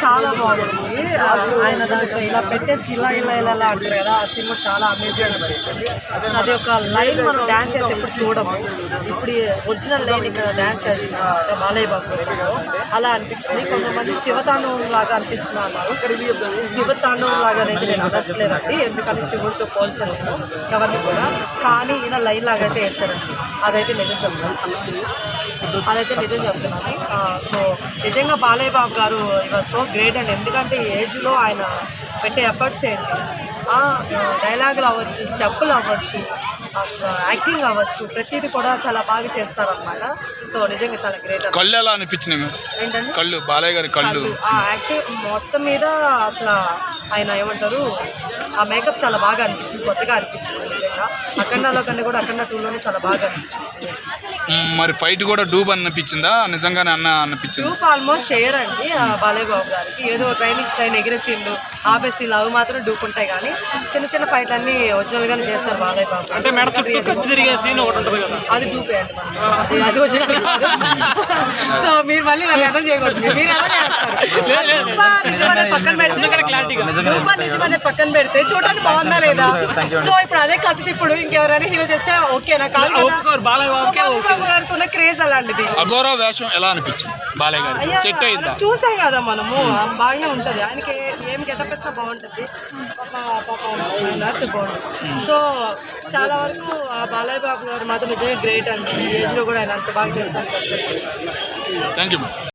చాలా బాగుంది. ఆయన దాంట్లో ఇలా పెట్టేసి ఇలా ఇలా ఇలా ఇలా అంటారు కదా ఆ సినిమా చాలా అమేజింగ్ అనిపించింది అది ఒక లైన్ మనం డ్యాన్స్ చేస్తే ఎప్పుడు చూడము. ఇప్పుడు ఒరిజినల్ లైన్ ఇక్కడ డ్యాన్స్ చేసిన బాలయ్య బాబు అలా అనిపించింది. కొంతమంది శివతాండవం లాగా అనిపిస్తున్నా అన్నారు శివతాండవం లాగా అనేది నేను అనట్లేదండి. ఎందుకంటే శివుడితో పోల్చలేదు ఎవరిని కూడా. కానీ ఇలా లైన్ లాగా అయితే వేస్తారండి అదైతే నిజం చెప్తాను అదైతే నిజం చెప్తున్నాను. సో నిజంగా బాలయ్య బాబు గారు ఇవాళ సో గ్రేట్ అండి. ఎందుకంటే ఈ ఏజ్లో ఆయన పెట్టే ఎఫర్ట్స్ ఏంటి? డైలాగులు అవ్వచ్చు స్టెప్పులు అవ్వచ్చు యాక్టింగ్ అవ్వచ్చు ప్రతిదీ కూడా చాలా బాగా చేస్తారనమాట సో నిజంగా చాలా గ్రేట్ కళ్ళు ఎలా? ఏంటంటే కళ్ళు బాలయ్య గారి కళ్ళు. యాక్చువల్ మొత్తం మీద అసలు ఆయన ఏమంటారు ఆ మేకప్ చాలా బాగా అనిపించింది కొత్తగా అనిపించింది నిజంగా అఖండాలో కన్నా కూడా అఖండ టూలోనే చాలా బాగా అనిపించింది. మరి ఫైట్ కూడా డూబ్ అనిపించిందా? నిజంగానే అన్న అనిపించింది. ట్యూబ్ ఆల్మోస్ట్ షేర్ అండి ఆ బాలయ్య బాబు గారికి. ఏదో ట్రైనింగ్ ట్రైన్ ఎగిరేసిండు ఆపేసి అవి మాత్రం డూప్ ఉంటాయి కానీ చిన్న చిన్న ఫైట్ అన్ని ఒరిజినల్ గానే చేస్తారు బాలయ్య బాబు. అంటే మెడ చుట్టూ కత్తి తిరిగే సీన్ ఒకటి ఉంటుంది కదా. అది డూపే అండి అది- అది ఒరిజినల్ సో మీరు మళ్ళీ నన్ను అర్థం చేయకూడదు. మీరు ఎలా చేస్తారు. పక్కన పెడితే నిజమనే పక్కన పెడితే చూడడానికి బాగుందా లేదా? సో ఇప్పుడు అదే కత్తి ఇప్పుడు ఇంకెవరైనా హీరో చేస్తే ఓకేనా కాదు కదా? ఒప్పుకోరు బాలయ్య సో బాబుకే బాలయ్య బాబు గారికి ఉన్న క్రేజ్ అలాంటిది. అఘోరా వేషం ఎలా అనిపించింది? బాలయ్య గారి సెట్ అయిందా? చూసాం కదా మనము. బాగానే ఉంటది. ఆయనకి ఏం గెటప్ ఇచ్చినా బాగుంటది. పాప పాప ఆయన art బాగుంటుంది సో చాలా వరకు ఆ బాలయ్య బాబు గారు మాత్రం నిజంగా గ్రేట్ అండి. ఈ ఏజ్లో కూడా ఆయన అంత బాగా చేస్తాను థ్యాంక్ యూ